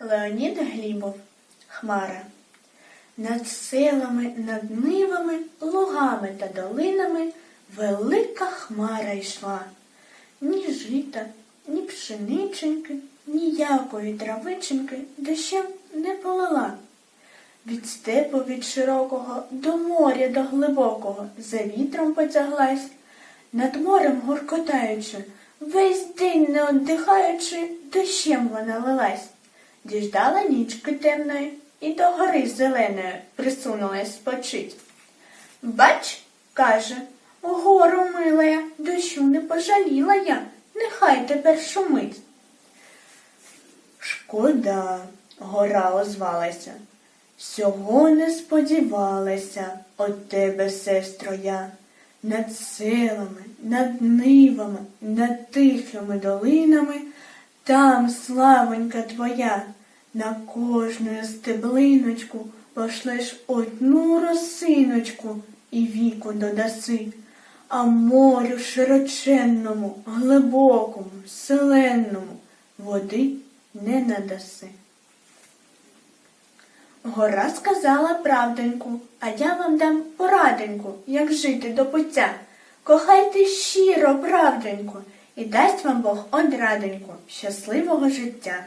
Леонід Глібов Хмара Над селами, над нивами, лугами та долинами велика хмара йшла. Ні жита, ні пшениченьки, ніякої травиченьки дощем не полила. Від степу від широкого до моря до глибокого за вітром потяглась, над морем гуркотаючи, весь день не оддихаючи, дощем вона лилась. Діждала нічки темної і до гори зеленої присунулась спочить. Бач, каже, гору милая, дощу не пожаліла я, нехай тепер шумить. Шкода, гора озвалася. Всього не сподівалася от тебе, сестро, я. Над селами, над нивами, над тихими долинами, там славонька твоя, на кожну стеблиночку пошлеш одну росиночку і віку додаси, а морю широченному, глибокому, селенному води не надаси. Гора сказала правденьку, а я вам дам пораденьку, як жити до пуття. Кохайте щиро, правденьку, і дасть вам Бог одраденьку щасливого життя.